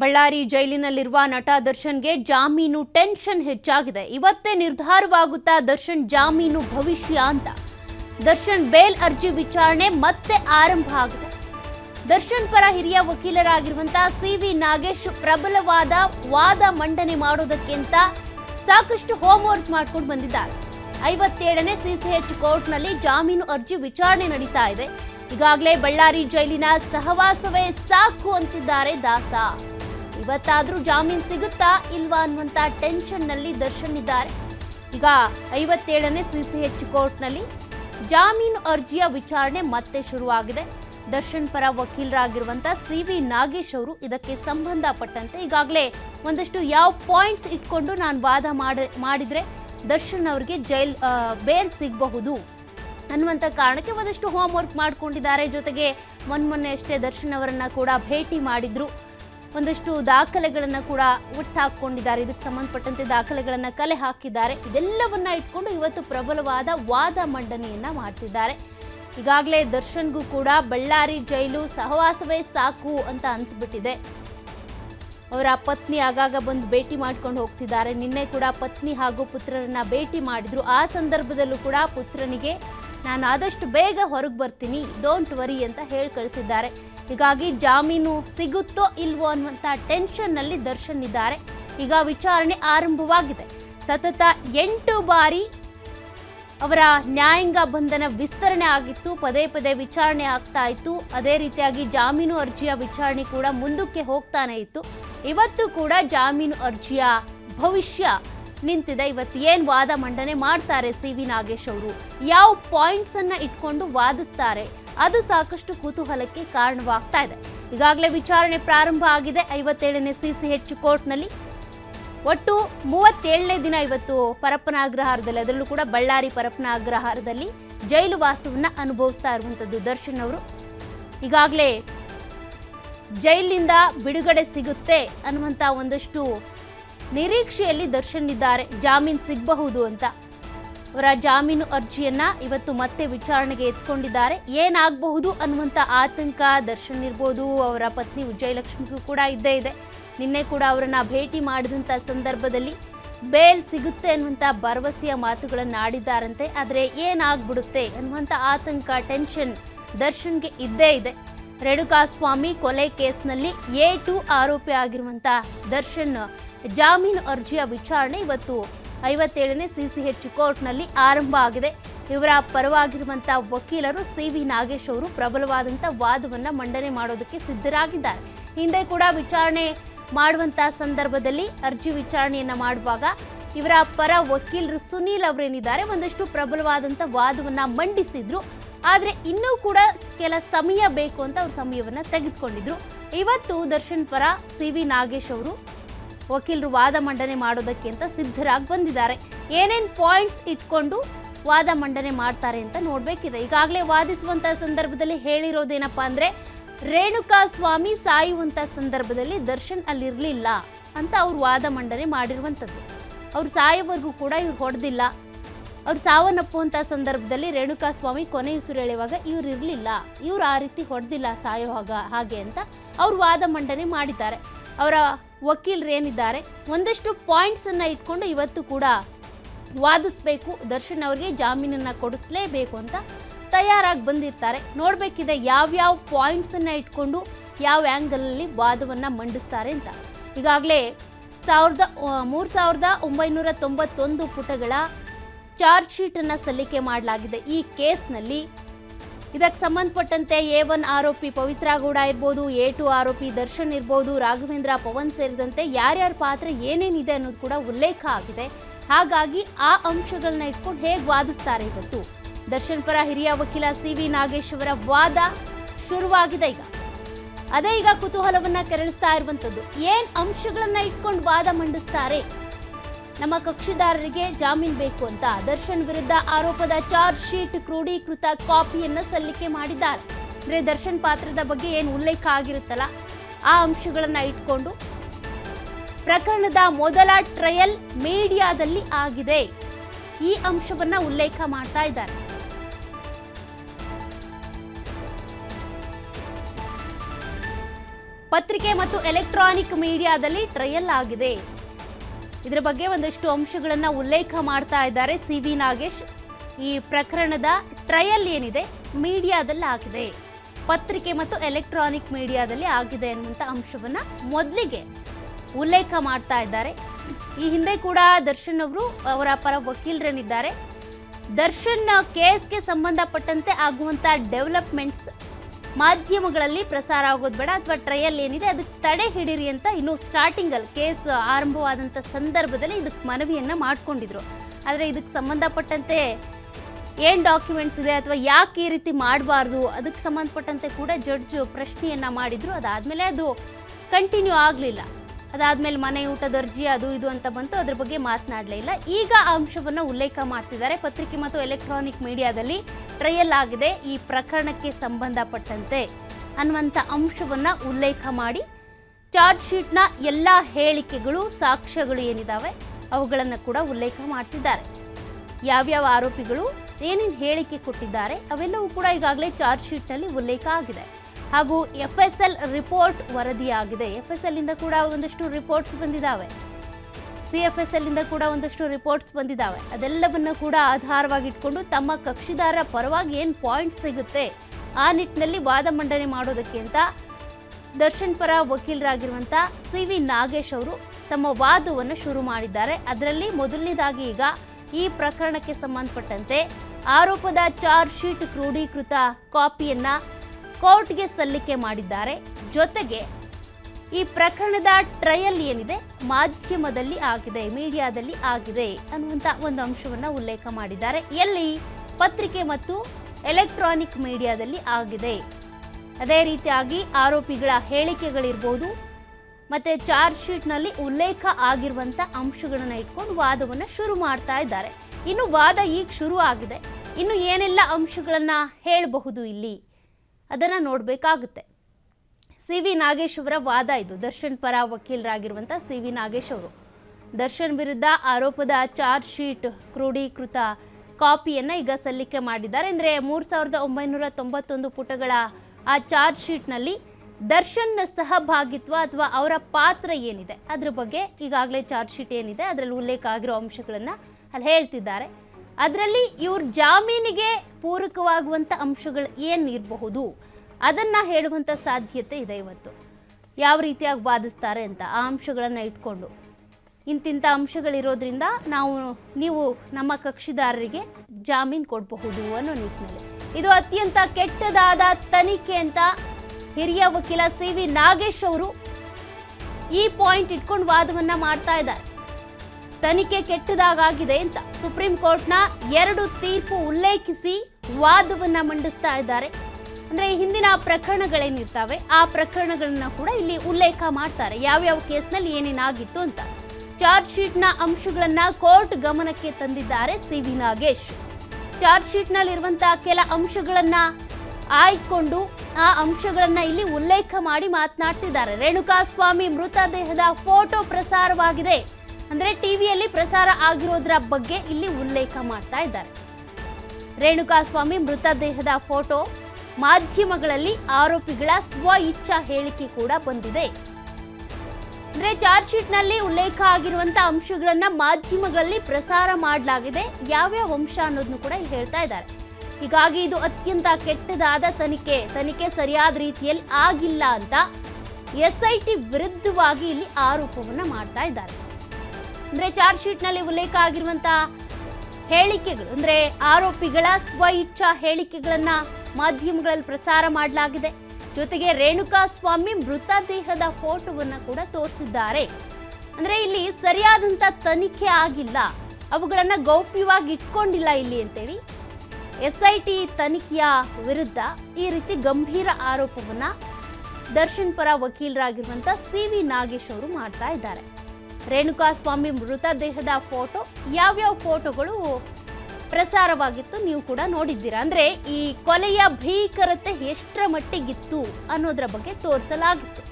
ಬಳ್ಳಾರಿ ಜೈಲಿನಲ್ಲಿರುವ ನಟ ದರ್ಶನ್ಗೆ ಜಾಮೀನು ಟೆನ್ಷನ್ ಹೆಚ್ಚಾಗಿದೆ. ಇವತ್ತೇ ನಿರ್ಧಾರವಾಗುತ್ತಾ ದರ್ಶನ್ ಜಾಮೀನು ಭವಿಷ್ಯ ಅಂತ. ದರ್ಶನ್ ಬೇಲ್ ಅರ್ಜಿ ವಿಚಾರಣೆ ಮತ್ತೆ ಆರಂಭ ಆಗಿದೆ. ದರ್ಶನ್ ಪರ ಹಿರಿಯ ವಕೀಲರಾಗಿರುವಂತಹ ಸಿ ವಿ ನಾಗೇಶ್ ಪ್ರಬಲವಾದ ವಾದ ಮಂಡನೆ ಮಾಡೋದಕ್ಕಿಂತ ಸಾಕಷ್ಟು ಹೋಮ್ವರ್ಕ್ ಮಾಡ್ಕೊಂಡು ಬಂದಿದ್ದಾರೆ. ಐವತ್ತೇಳನೇ ಸಿಸಿಎಚ್ ಕೋರ್ಟ್ನಲ್ಲಿ ಜಾಮೀನು ಅರ್ಜಿ ವಿಚಾರಣೆ ನಡೀತಾ ಇದೆ. ಈಗಾಗಲೇ ಬಳ್ಳಾರಿ ಜೈಲಿನ ಸಹವಾಸವೇ ಸಾಕು ಅಂತಿದ್ದಾರೆ ದಾಸ. ಇವತ್ತಾದ್ರೂ ಜಾಮೀನು ಸಿಗುತ್ತಾ ಇಲ್ವಾ ಅನ್ನುವಂತ ಟೆನ್ಷನ್ನಲ್ಲಿ ದರ್ಶನ್ ಇದ್ದಾರೆ ಈಗ ಐವತ್ತೇಳನೇ ಸಿಸಿಎಚ್ ಕೋರ್ಟ್ನಲ್ಲಿ ಜಾಮೀನು ಅರ್ಜಿಯ ವಿಚಾರಣೆ ಮತ್ತೆ ಶುರುವಾಗಿದೆ. ದರ್ಶನ್ ಪರ ವಕೀಲರಾಗಿರುವಂತ ಸಿ ವಿ ನಾಗೇಶ್ ಅವರು ಇದಕ್ಕೆ ಸಂಬಂಧಪಟ್ಟಂತೆ ಈಗಾಗಲೇ ಒಂದಷ್ಟು ಯಾವ ಪಾಯಿಂಟ್ಸ್ ಇಟ್ಕೊಂಡು ನಾನು ವಾದ ಮಾಡ, ಮಾಡಿದ್ರೆ ದರ್ಶನ್ ಅವರಿಗೆ ಜೈಲ್ ಬೇಲ್ ಸಿಗಬಹುದು ಅನ್ನುವಂಥ ಕಾರಣಕ್ಕೆ ಒಂದಷ್ಟು ಹೋಮ್ ವರ್ಕ್ ಮಾಡಿಕೊಂಡಿದ್ದಾರೆ. ಜೊತೆಗೆ ಮೊನ್ನೆ ಅಷ್ಟೇ ದರ್ಶನ್ ಅವರನ್ನ ಕೂಡ ಭೇಟಿ ಮಾಡಿದ್ರು. ಒಂದಷ್ಟು ದಾಖಲೆಗಳನ್ನು ಕೂಡ ಒಟ್ಟು ಹಾಕೊಂಡಿದ್ದಾರೆ ಇದಕ್ಕೆ ಸಂಬಂಧಪಟ್ಟಂತೆ ದಾಖಲೆಗಳನ್ನು ಕಲೆ ಹಾಕಿದ್ದಾರೆ. ಇದೆಲ್ಲವನ್ನ ಇಟ್ಕೊಂಡು ಇವತ್ತು ಪ್ರಬಲವಾದ ವಾದ ಮಂಡನೆಯನ್ನ ಮಾಡ್ತಿದ್ದಾರೆ. ಈಗಾಗಲೇ ದರ್ಶನ್ಗೂ ಕೂಡ ಬಳ್ಳಾರಿ ಜೈಲು ಸಹವಾಸವೇ ಸಾಕು ಅಂತ ಅನ್ಸ್ಬಿಟ್ಟಿದೆ. ಅವರ ಪತ್ನಿ ಆಗಾಗ ಬಂದು ಭೇಟಿ ಮಾಡ್ಕೊಂಡು ಹೋಗ್ತಿದ್ದಾರೆ. ನಿನ್ನೆ ಕೂಡ ಪತ್ನಿ ಹಾಗೂ ಪುತ್ರರನ್ನ ಭೇಟಿ ಮಾಡಿದ್ರು. ಆ ಸಂದರ್ಭದಲ್ಲೂ ಕೂಡ ಪುತ್ರನಿಗೆ, ನಾನು ಆದಷ್ಟು ಬೇಗ ಹೊರಗೆ ಬರ್ತೀನಿ. ಡೋಂಟ್ ವರಿ ಅಂತ ಹೇಳಿ ಕಳಿಸಿದ್ದಾರೆ. ಹೀಗಾಗಿ ಜಾಮೀನು ಸಿಗುತ್ತೋ ಇಲ್ವೋ ಅನ್ನುವಂಥ ಟೆನ್ಷನ್ನಲ್ಲಿ ದರ್ಶನ್ ಇದ್ದಾರೆ. ಈಗ ವಿಚಾರಣೆ ಆರಂಭವಾಗಿದೆ. ಸತತ ಎಂಟು ಬಾರಿ ಅವರ ನ್ಯಾಯಾಂಗ ಬಂಧನ ವಿಸ್ತರಣೆ ಆಗಿತ್ತು, ಪದೇ ಪದೇ ವಿಚಾರಣೆ ಆಗ್ತಾ ಇತ್ತು. ಅದೇ ರೀತಿಯಾಗಿ ಜಾಮೀನು ಅರ್ಜಿಯ ವಿಚಾರಣೆ ಕೂಡ ಮುಂದಕ್ಕೆ ಹೋಗ್ತಾನೆ ಇತ್ತು. ಇವತ್ತು ಕೂಡ ಜಾಮೀನು ಅರ್ಜಿಯ ಭವಿಷ್ಯ ನಿಂತಿದೆ. ಇವತ್ತು ಏನು ವಾದ ಮಂಡನೆ ಮಾಡ್ತಾರೆ ಸಿ ವಿ ನಾಗೇಶ್ ಅವರು? ಯಾವ ಪಾಯಿಂಟ್ಸ್ ಅನ್ನ ಇಟ್ಕೊಂಡು ವಾದಿಸ್ತಾರೆ? ಅದು ಸಾಕಷ್ಟು ಕುತೂಹಲಕ್ಕೆ ಕಾರಣವಾಗ್ತಾ ಇದೆ. ಈಗಾಗಲೇ ವಿಚಾರಣೆ ಪ್ರಾರಂಭ ಆಗಿದೆ. ಐವತ್ತೇಳನೇ ಸಿಸಿಎಚ್ ಕೋರ್ಟ್ನಲ್ಲಿ. ಒಟ್ಟು ಮೂವತ್ತೇಳನೇ ದಿನ ಇವತ್ತು ಪರಪ್ಪನ ಅಗ್ರಹಾರದಲ್ಲಿ ಅದರಲ್ಲೂ ಕೂಡ ಬಳ್ಳಾರಿ ಪರಪ್ಪನ ಅಗ್ರಹಾರದಲ್ಲಿ ಜೈಲು ವಾಸವನ್ನು ಅನುಭವಿಸ್ತಾ ಇರುವಂಥದ್ದು ದರ್ಶನ್ ಅವರು. ಈಗಾಗಲೇ ಜೈಲಿನಿಂದ ಬಿಡುಗಡೆ ಸಿಗುತ್ತೆ ಅನ್ನುವಂಥ ಒಂದಷ್ಟು ನಿರೀಕ್ಷೆಯಲ್ಲಿ ದರ್ಶನ್ ಇದ್ದಾರೆ. ಜಾಮೀನು ಸಿಗಬಹುದು ಅಂತ. ಅವರ ಜಾಮೀನು ಅರ್ಜಿಯನ್ನ ಇವತ್ತು ಮತ್ತೆ ವಿಚಾರಣೆಗೆ ಎತ್ಕೊಂಡಿದ್ದಾರೆ. ಏನಾಗಬಹುದು ಅನ್ನುವಂಥ ಆತಂಕ ದರ್ಶನ್ ಇರ್ಬೋದು ಅವರ ಪತ್ನಿ ವಿಜಯಲಕ್ಷ್ಮಿಗೂ ಕೂಡ ಇದ್ದೇ ಇದೆ. ನಿನ್ನೆ ಕೂಡ ಅವರನ್ನ ಭೇಟಿ ಮಾಡಿದಂಥ ಸಂದರ್ಭದಲ್ಲಿ ಬೇಲ್ ಸಿಗುತ್ತೆ ಅನ್ನುವಂಥ ಭರವಸೆಯ ಮಾತುಗಳನ್ನು ಆಡಿದ್ದಾರಂತೆ. ಆದರೆ ಏನಾಗ್ಬಿಡುತ್ತೆ ಅನ್ನುವಂಥ ಆತಂಕ, ಟೆನ್ಷನ್ ದರ್ಶನ್ಗೆ ಇದ್ದೇ ಇದೆ. ರೇಣುಕಾಸ್ವಾಮಿ ಕೊಲೆ ಕೇಸ್ನಲ್ಲಿ ಎ ಟು ಆರೋಪಿ ಆಗಿರುವಂಥ ದರ್ಶನ್ ಜಾಮೀನು ಅರ್ಜಿಯ ವಿಚಾರಣೆ ಇವತ್ತು ಐವತ್ತೇಳನೇ ಸಿಸಿಎಚ್ ಕೋರ್ಟ್ನಲ್ಲಿ ಆರಂಭ ಆಗಿದೆ. ಇವರ ಪರವಾಗಿರುವಂಥ ವಕೀಲರು ಸಿ ವಿ ನಾಗೇಶ್ ಅವರು ಪ್ರಬಲವಾದಂಥ ವಾದವನ್ನು ಮಂಡನೆ ಮಾಡೋದಕ್ಕೆ ಸಿದ್ಧರಾಗಿದ್ದಾರೆ. ಹಿಂದೆ ಕೂಡ ವಿಚಾರಣೆ ಮಾಡುವಂಥ ಸಂದರ್ಭದಲ್ಲಿ ಅರ್ಜಿ ವಿಚಾರಣೆಯನ್ನು ಮಾಡುವಾಗ ಇವರ ಪರ ವಕೀಲರು ಸುನೀಲ್ ಅವರೇನಿದ್ದಾರೆ, ಒಂದಷ್ಟು ಪ್ರಬಲವಾದಂಥ ವಾದವನ್ನು ಮಂಡಿಸಿದ್ರು. ಆದರೆ ಇನ್ನೂ ಕೂಡ ಕೆಲ ಸಮಯ ಬೇಕು ಅಂತ ಅವ್ರ ಸಮಯವನ್ನು ತೆಗೆದುಕೊಂಡಿದ್ರು. ಇವತ್ತು ದರ್ಶನ್ ಪರ ಸಿ ವಿ ನಾಗೇಶ್ ಅವರು ವಕೀಲರು ವಾದ ಮಂಡನೆ ಮಾಡೋದಕ್ಕೆ ಅಂತ ಸಿದ್ಧರಾಗಿ ಬಂದಿದ್ದಾರೆ. ಏನೇನ್ ಪಾಯಿಂಟ್ಸ್ ಇಟ್ಕೊಂಡು ವಾದ ಮಂಡನೆ ಮಾಡ್ತಾರೆ ಅಂತ ನೋಡಬೇಕಿದೆ. ಈಗಾಗಲೇ ವಾದಿಸುವಂತ ಸಂದರ್ಭದಲ್ಲಿ ಹೇಳಿರೋದೇನಪ್ಪಾ ಅಂದರೆ ರೇಣುಕಾ ಸ್ವಾಮಿ ಸಾಯುವಂತ ಸಂದರ್ಭದಲ್ಲಿ ದರ್ಶನ್ ಅಲ್ಲಿರಲಿಲ್ಲ ಅಂತ ಅವ್ರು ವಾದ ಮಂಡನೆ ಮಾಡಿರುವಂಥದ್ದು. ಅವ್ರು ಸಾಯೋವರೆಗೂ ಕೂಡ ಇವ್ರು ಹೊಡೆದಿಲ್ಲ. ಅವ್ರು ಸಾವನ್ನಪ್ಪುವಂಥ ಸಂದರ್ಭದಲ್ಲಿ ರೇಣುಕಾ ಸ್ವಾಮಿ ಕೊನೆ ಉಸಿರು ಎಳೆಯುವಾಗ ಇವ್ರು ಇರಲಿಲ್ಲ. ಇವ್ರು ಆ ರೀತಿ ಹೊಡೆದಿಲ್ಲ ಸಾಯೋ ಹಾಗ, ಹಾಗೆ ಅಂತ ಅವ್ರು ವಾದ ಮಂಡನೆ ಮಾಡಿದ್ದಾರೆ. ಅವರ ವಕೀಲರು ಏನಿದ್ದಾರೆ ಒಂದಷ್ಟು ಪಾಯಿಂಟ್ಸನ್ನು ಇಟ್ಕೊಂಡು ಇವತ್ತು ಕೂಡ ವಾದಿಸಬೇಕು, ದರ್ಶನ್ ಅವರಿಗೆ ಜಾಮೀನನ್ನು ಕೊಡಿಸ್ಲೇಬೇಕು ಅಂತ ತಯಾರಾಗಿ ಬಂದಿರ್ತಾರೆ. ನೋಡಬೇಕಿದೆ ಯಾವ್ಯಾವ ಪಾಯಿಂಟ್ಸನ್ನು ಇಟ್ಕೊಂಡು ಯಾವ ಆ್ಯಂಗಲಲ್ಲಿ ವಾದವನ್ನು ಮಂಡಿಸ್ತಾರೆ ಅಂತ. ಈಗಾಗಲೇ ಸಾವಿರದ ಮೂರು ಸಾವಿರದ ಒಂಬೈನೂರ ತೊಂಬತ್ತೊಂದು ಪುಟಗಳ ಚಾರ್ಜ್ ಶೀಟನ್ನು ಸಲ್ಲಿಕೆ ಮಾಡಲಾಗಿದೆ. ಈ ಕೇಸ್ನಲ್ಲಿ ಇದಕ್ಕೆ ಸಂಬಂಧಪಟ್ಟಂತೆ ಎ ಒನ್ ಆರೋಪಿ ಪವಿತ್ರ ಗೌಡ ಇರ್ಬೋದು, ಎ ಟು ಆರೋಪಿ ದರ್ಶನ್ ಇರ್ಬೋದು, ರಾಘವೇಂದ್ರ ಪವನ್ ಸೇರಿದಂತೆ ಯಾರ್ಯಾರ ಪಾತ್ರ ಏನೇನಿದೆ ಅನ್ನೋದು ಕೂಡ ಉಲ್ಲೇಖ ಆಗಿದೆ. ಹಾಗಾಗಿ ಆ ಅಂಶಗಳನ್ನ ಇಟ್ಕೊಂಡು ಹೇಗೆ ವಾದಿಸ್ತಾರೆ ಇವತ್ತು? ದರ್ಶನ್ ಪರ ಹಿರಿಯ ವಕೀಲ ಸಿ ವಿ ನಾಗೇಶ್ ಅವರ ವಾದ ಶುರುವಾಗಿದೆ ಈಗ. ಅದೇ ಈಗ ಕುತೂಹಲವನ್ನ ಕೆರಳಿಸ್ತಾ ಇರುವಂತದ್ದು, ಏನ್ ಅಂಶಗಳನ್ನ ಇಟ್ಕೊಂಡು ವಾದ ಮಂಡಿಸ್ತಾರೆ? ನಮ್ಮ ಕಕ್ಷಿದಾರರಿಗೆ ಜಾಮೀನು ಬೇಕು ಅಂತ ದರ್ಶನ್ ವಿರುದ್ಧ ಆರೋಪದ ಚಾರ್ಜ್ ಶೀಟ್ ಕ್ರೋಢೀಕೃತ ಕಾಪಿಯನ್ನು ಸಲ್ಲಿಕೆ ಮಾಡಿದ್ದಾರೆ. ಅಂದರೆ ದರ್ಶನ್ ಪಾತ್ರದ ಬಗ್ಗೆ ಏನು ಉಲ್ಲೇಖ ಆಗಿರುತ್ತಲ್ಲ, ಆ ಅಂಶಗಳನ್ನು ಇಟ್ಕೊಂಡು. ಪ್ರಕರಣದ ಮೊದಲ ಟ್ರಯಲ್ ಮೀಡಿಯಾದಲ್ಲಿ ಆಗಿದೆ. ಈ ಅಂಶವನ್ನ ಉಲ್ಲೇಖ ಮಾಡ್ತಾ ಇದ್ದಾರೆ. ಪತ್ರಿಕೆ ಮತ್ತು ಎಲೆಕ್ಟ್ರಾನಿಕ್ ಮೀಡಿಯಾದಲ್ಲಿ ಟ್ರಯಲ್ ಆಗಿದೆ. ಇದರ ಬಗ್ಗೆ ಒಂದಷ್ಟು ಅಂಶಗಳನ್ನು ಉಲ್ಲೇಖ ಮಾಡ್ತಾ ಇದ್ದಾರೆ ಸಿ ವಿ ನಾಗೇಶ್. ಈ ಪ್ರಕರಣದ ಟ್ರಯಲ್ ಏನಿದೆ? ಮೀಡಿಯಾದಲ್ಲಿ ಆಗಿದೆ. ಪತ್ರಿಕೆ ಮತ್ತು ಎಲೆಕ್ಟ್ರಾನಿಕ್ ಮೀಡಿಯಾದಲ್ಲಿ ಆಗಿದೆ ಅನ್ನುವಂಥ ಅಂಶವನ್ನು ಮೊದಲಿಗೆ ಉಲ್ಲೇಖ ಮಾಡ್ತಾ ಇದ್ದಾರೆ. ಈ ಹಿಂದೆ ಕೂಡ ದರ್ಶನ್ ಅವರು ಅವರ ಪರ ವಕೀಲರೇನಿದ್ದಾರೆ ದರ್ಶನ್ ಕೇಸ್ಗೆ ಸಂಬಂಧಪಟ್ಟಂತೆ ಆಗುವಂಥ ಡೆವಲಪ್ಮೆಂಟ್ಸ್ ಮಾಧ್ಯಮಗಳಲ್ಲಿ ಪ್ರಸಾರ ಆಗೋದು ಬೇಡ ಅಥವಾ ಟ್ರಯಲ್ ಏನಿದೆ, ಅದಕ್ಕೆ ತಡೆ ಹಿಡೀರಿ ಅಂತ ಇನ್ನು ಸ್ಟಾರ್ಟಿಂಗಲ್ಲಿ ಕೇಸ್ ಆರಂಭವಾದಂಥ ಸಂದರ್ಭದಲ್ಲಿ ಇದಕ್ಕೆ ಮನವಿಯನ್ನು ಮಾಡ್ಕೊಂಡಿದ್ರು. ಆದರೆ ಇದಕ್ಕೆ ಸಂಬಂಧಪಟ್ಟಂತೆ ಏನು ಡಾಕ್ಯುಮೆಂಟ್ಸ್ ಇದೆ ಅಥವಾ ಯಾಕೆ ಈ ರೀತಿ ಮಾಡಬಾರ್ದು, ಅದಕ್ಕೆ ಸಂಬಂಧಪಟ್ಟಂತೆ ಕೂಡ ಜಡ್ಜ್ ಪ್ರಶ್ನೆಯನ್ನು ಮಾಡಿದ್ರು. ಅದಾದಮೇಲೆ ಅದು ಕಂಟಿನ್ಯೂ ಆಗಲಿಲ್ಲ. ಅದಾದಮೇಲೆ ಮನೆ ಊಟ ದರ್ಜಿ ಅದು ಇದು ಅಂತ ಬಂತು. ಅದ್ರ ಬಗ್ಗೆ ಮಾತನಾಡಲೇ ಇಲ್ಲ. ಈಗ ಆ ಅಂಶವನ್ನು ಉಲ್ಲೇಖ ಮಾಡ್ತಿದ್ದಾರೆ. ಪತ್ರಿಕೆ ಮತ್ತು ಎಲೆಕ್ಟ್ರಾನಿಕ್ ಮೀಡಿಯಾದಲ್ಲಿ ಟ್ರಯಲ್ ಆಗಿದೆ. ಈ ಪ್ರಕರಣಕ್ಕೆ ಸಂಬಂಧಪಟ್ಟಂತೆ ಅನ್ನುವಂಥ ಅಂಶವನ್ನು ಉಲ್ಲೇಖ ಮಾಡಿ, ಚಾರ್ಜ್ ಶೀಟ್ನ ಎಲ್ಲ ಹೇಳಿಕೆಗಳು, ಸಾಕ್ಷ್ಯಗಳು ಏನಿದ್ದಾವೆ ಅವುಗಳನ್ನು ಕೂಡ ಉಲ್ಲೇಖ ಮಾಡ್ತಿದ್ದಾರೆ. ಯಾವ್ಯಾವ ಆರೋಪಿಗಳು, ಏನೇನು ಹೇಳಿಕೆ ಕೊಟ್ಟಿದ್ದಾರೆ, ಅವೆಲ್ಲವೂ ಕೂಡ ಈಗಾಗಲೇ ಚಾರ್ಜ್ ಶೀಟ್ನಲ್ಲಿ ಉಲ್ಲೇಖ ಆಗಿದೆ. ಹಾಗೂ ಎಫ್ ಎಸ್ ಎಲ್ ರಿಪೋರ್ಟ್ ವರದಿಯಾಗಿದೆ. ಎಫ್ ಎಸ್ ಎಲ್ ಇಂದ ಕೂಡ ಒಂದಷ್ಟು ರಿಪೋರ್ಟ್ಸ್ ಬಂದಿದ್ದಾವೆ. ಸಿ ಎಫ್ ಎಸ್ ಎಲ್ ಇಂದ ಕೂಡ ಒಂದಷ್ಟು ರಿಪೋರ್ಟ್ಸ್ ಬಂದಿದ್ದಾವೆ. ಅದೆಲ್ಲವನ್ನು ಕೂಡ ಆಧಾರವಾಗಿಟ್ಕೊಂಡು ತಮ್ಮ ಕಕ್ಷಿದಾರರ ಪರವಾಗಿ ಏನು ಪಾಯಿಂಟ್ ಸಿಗುತ್ತೆ ಆ ನಿಟ್ಟಿನಲ್ಲಿ ವಾದ ಮಂಡನೆ ಮಾಡೋದಕ್ಕೆ ಅಂತ ದರ್ಶನ್ ಪರ ವಕೀಲರಾಗಿರುವಂಥ ಸಿ ವಿ ನಾಗೇಶ್ ಅವರು ತಮ್ಮ ವಾದವನ್ನು ಶುರು ಮಾಡಿದ್ದಾರೆ. ಅದರಲ್ಲಿ ಮೊದಲನೇದಾಗಿ ಈಗ ಈ ಪ್ರಕರಣಕ್ಕೆ ಸಂಬಂಧಪಟ್ಟಂತೆ ಆರೋಪದ ಚಾರ್ಜ್ ಶೀಟ್ ಕ್ರೋಢೀಕೃತ ಕಾಪಿಯನ್ನ ಕೋರ್ಟ್ಗೆ ಸಲ್ಲಿಕೆ ಮಾಡಿದ್ದಾರೆ. ಜೊತೆಗೆ ಈ ಪ್ರಕರಣದ ಟ್ರಯಲ್ ಏನಿದೆ? ಮಾಧ್ಯಮದಲ್ಲಿ ಆಗಿದೆ, ಮೀಡಿಯಾದಲ್ಲಿ ಆಗಿದೆ ಅನ್ನುವಂಥ ಒಂದು ಅಂಶವನ್ನು ಉಲ್ಲೇಖ ಮಾಡಿದ್ದಾರೆ. ಎಲ್ಲಿ? ಪತ್ರಿಕೆ ಮತ್ತು ಎಲೆಕ್ಟ್ರಾನಿಕ್ ಮೀಡಿಯಾದಲ್ಲಿ ಆಗಿದೆ. ಅದೇ ರೀತಿಯಾಗಿ ಆರೋಪಿಗಳ ಹೇಳಿಕೆಗಳಿರ್ಬೋದು, ಮತ್ತೆ ಚಾರ್ಜ್ ಶೀಟ್ನಲ್ಲಿ ಉಲ್ಲೇಖ ಆಗಿರುವಂಥ ಅಂಶಗಳನ್ನು ಇಟ್ಕೊಂಡು ವಾದವನ್ನು ಶುರು ಮಾಡ್ತಾ ಇದ್ದಾರೆ. ಇನ್ನು ವಾದ ಈಗ ಶುರು ಆಗಿದೆ. ಇನ್ನು ಏನೆಲ್ಲ ಅಂಶಗಳನ್ನು ಹೇಳಬಹುದು ಇಲ್ಲಿ? ಅದನ್ನು ನೋಡಬೇಕಾಗುತ್ತೆ. ಸಿ ವಿ ನಾಗೇಶ್ ಅವರ ವಾದ ಇದು. ದರ್ಶನ್ ಪರ ವಕೀಲರಾಗಿರುವಂಥ ಸಿ ವಿ ನಾಗೇಶ್ ಅವರು. ದರ್ಶನ್ ವಿರುದ್ಧ ಆರೋಪದ ಚಾರ್ಜ್ ಶೀಟ್ ಕ್ರೋಢೀಕೃತ ಕಾಪಿಯನ್ನು ಈಗ ಸಲ್ಲಿಕೆ ಮಾಡಿದ್ದಾರೆ. ಅಂದರೆ ಮೂರು ಸಾವಿರದ ಒಂಬೈನೂರ ತೊಂಬತ್ತೊಂದು ಪುಟಗಳ ಆ ಚಾರ್ಜ್ ಶೀಟ್ನಲ್ಲಿ ದರ್ಶನ್ನ ಸಹಭಾಗಿತ್ವ ಅಥವಾ ಅವರ ಪಾತ್ರ ಏನಿದೆ? ಅದ್ರ ಬಗ್ಗೆ ಈಗಾಗಲೇ ಚಾರ್ಜ್ ಶೀಟ್ ಏನಿದೆ? ಅದರಲ್ಲಿ ಉಲ್ಲೇಖ ಆಗಿರೋ ಅಂಶಗಳನ್ನು ಅಲ್ಲಿ ಹೇಳ್ತಿದ್ದಾರೆ. ಅದರಲ್ಲಿ ಇವ್ರ ಜಾಮೀನಿಗೆ ಪೂರಕವಾಗುವಂಥ ಅಂಶಗಳು ಏನಿರಬಹುದು ಅದನ್ನು ಹೇಳುವಂಥ ಸಾಧ್ಯತೆ ಇದೆ ಇವತ್ತು. ಯಾವ ರೀತಿಯಾಗಿ ವಾದಿಸ್ತಾರೆ ಅಂತ ಆ ಅಂಶಗಳನ್ನು ಇಟ್ಕೊಂಡು. ಇಂತಿಂಥ ಅಂಶಗಳಿರೋದ್ರಿಂದ ನಾವು, ನೀವು ನಮ್ಮ ಕಕ್ಷಿದಾರರಿಗೆ ಜಾಮೀನು ಕೊಡಬಹುದು ಅನ್ನೋ ನಿಟ್ಟಿನಲ್ಲಿ ಇದು ಅತ್ಯಂತ ಕೆಟ್ಟದಾದ ತನಿಖೆ ಅಂತ ಹಿರಿಯ ವಕೀಲ ಸಿ ವಿ ನಾಗೇಶ್ ಅವರು ಈ ಪಾಯಿಂಟ್ ಇಟ್ಕೊಂಡು ವಾದವನ್ನು ಮಾಡ್ತಾ ಇದ್ದಾರೆ. ತನಿಖೆ ಕೆಟ್ಟದಾಗಿದೆ ಅಂತ ಸುಪ್ರೀಂ ಕೋರ್ಟ್ನ ಎರಡು ತೀರ್ಪು ಉಲ್ಲೇಖಿಸಿ ವಾದವನ್ನ ಮಂಡಿಸ್ತಾ ಇದ್ದಾರೆ. ಅಂದ್ರೆ ಹಿಂದಿನ ಪ್ರಕರಣಗಳೇನಿರ್ತಾವೆ, ಆ ಪ್ರಕರಣಗಳನ್ನ ಕೂಡ ಇಲ್ಲಿ ಉಲ್ಲೇಖ ಮಾಡ್ತಾರೆ. ಯಾವ್ಯಾವ ಕೇಸ್ನಲ್ಲಿ ಏನೇನಾಗಿತ್ತು ಅಂತ. ಚಾರ್ಜ್ ಶೀಟ್ನ ಅಂಶಗಳನ್ನ ಕೋರ್ಟ್ ಗಮನಕ್ಕೆ ತಂದಿದ್ದಾರೆ ಸಿ ವಿ ನಾಗೇಶ್. ಚಾರ್ಜ್ ಶೀಟ್ನಲ್ಲಿರುವಂತಹ ಕೆಲ ಅಂಶಗಳನ್ನ ಆಯ್ಕೊಂಡು ಆ ಅಂಶಗಳನ್ನ ಇಲ್ಲಿ ಉಲ್ಲೇಖ ಮಾಡಿ ಮಾತನಾಡ್ತಿದ್ದಾರೆ. ರೇಣುಕಾಸ್ವಾಮಿ ಮೃತದೇಹದ ಫೋಟೋ ಪ್ರಸಾರವಾಗಿದೆ. ಅಂದ್ರೆ ಟಿವಿಯಲ್ಲಿ ಪ್ರಸಾರ ಆಗಿರೋದ್ರ ಬಗ್ಗೆ ಇಲ್ಲಿ ಉಲ್ಲೇಖ ಮಾಡ್ತಾ ಇದ್ದಾರೆ. ರೇಣುಕಾ ಸ್ವಾಮಿ ಮೃತದೇಹದ ಫೋಟೋ, ಮಾಧ್ಯಮಗಳಲ್ಲಿ ಆರೋಪಿಗಳ ಸ್ವ ಇಚ್ಛಾ ಹೇಳಿಕೆ ಕೂಡ ಬಂದಿದೆ. ಅಂದ್ರೆ ಚಾರ್ಜ್ ಶೀಟ್ನಲ್ಲಿ ಉಲ್ಲೇಖ ಆಗಿರುವಂತ ಅಂಶಗಳನ್ನ ಮಾಧ್ಯಮಗಳಲ್ಲಿ ಪ್ರಸಾರ ಮಾಡಲಾಗಿದೆ. ಯಾವ್ಯಾವ ಅಂಶ ಅನ್ನೋದನ್ನು ಕೂಡ ಇಲ್ಲಿ ಹೇಳ್ತಾ ಇದ್ದಾರೆ. ಹೀಗಾಗಿ ಇದು ಅತ್ಯಂತ ಕೆಟ್ಟದಾದ ತನಿಖೆ ತನಿಖೆ ಸರಿಯಾದ ರೀತಿಯಲ್ಲಿ ಆಗಿಲ್ಲ ಅಂತ ಎಸ್ ಐ ಟಿ ವಿರುದ್ಧವಾಗಿ ಇಲ್ಲಿ ಆರೋಪವನ್ನ ಮಾಡ್ತಾ ಇದ್ದಾರೆ. ಅಂದ್ರೆ ಚಾರ್ಜ್ ಶೀಟ್ನಲ್ಲಿ ಉಲ್ಲೇಖ ಆಗಿರುವಂತಹ ಹೇಳಿಕೆಗಳು, ಅಂದ್ರೆ ಆರೋಪಿಗಳ ಸ್ವ ಇಚ್ಛಾ ಹೇಳಿಕೆಗಳನ್ನ ಮಾಧ್ಯಮಗಳಲ್ಲಿ ಪ್ರಸಾರ ಮಾಡಲಾಗಿದೆ. ಜೊತೆಗೆ ರೇಣುಕಾ ಸ್ವಾಮಿ ಮೃತದೇಹದ ಫೋಟೋವನ್ನ ಕೂಡ ತೋರಿಸಿದ್ದಾರೆ. ಅಂದ್ರೆ ಇಲ್ಲಿ ಸರಿಯಾದಂತ ತನಿಖೆ ಆಗಿಲ್ಲ. ಅವುಗಳನ್ನ ಗೌಪ್ಯವಾಗಿ ಇಟ್ಕೊಂಡಿಲ್ಲ ಇಲ್ಲಿ ಅಂತೇಳಿ ಎಸ್ ಐ ಟಿ ತನಿಖೆಯ ವಿರುದ್ಧ ಈ ರೀತಿ ಗಂಭೀರ ಆರೋಪವನ್ನ ದರ್ಶನ್ ಪರ ವಕೀಲರಾಗಿರುವಂತ ಸಿ ವಿ ನಾಗೇಶ್ ಅವರು ಮಾಡ್ತಾ ಇದ್ದಾರೆ. ರೇಣುಕಾ ಸ್ವಾಮಿ ಮೃತದೇಹದ ಫೋಟೋ, ಯಾವ್ಯಾವ ಫೋಟೋಗಳು ಪ್ರಸಾರವಾಗಿತ್ತು ನೀವು ಕೂಡ ನೋಡಿದ್ದೀರಾ? ಅಂದ್ರೆ ಈ ಕೊಲೆಯ ಭೀಕರತೆ ಎಷ್ಟರ ಮಟ್ಟಿಗಿತ್ತು ಅನ್ನೋದ್ರ ಬಗ್ಗೆ ತೋರಿಸಲಾಗಿತ್ತು.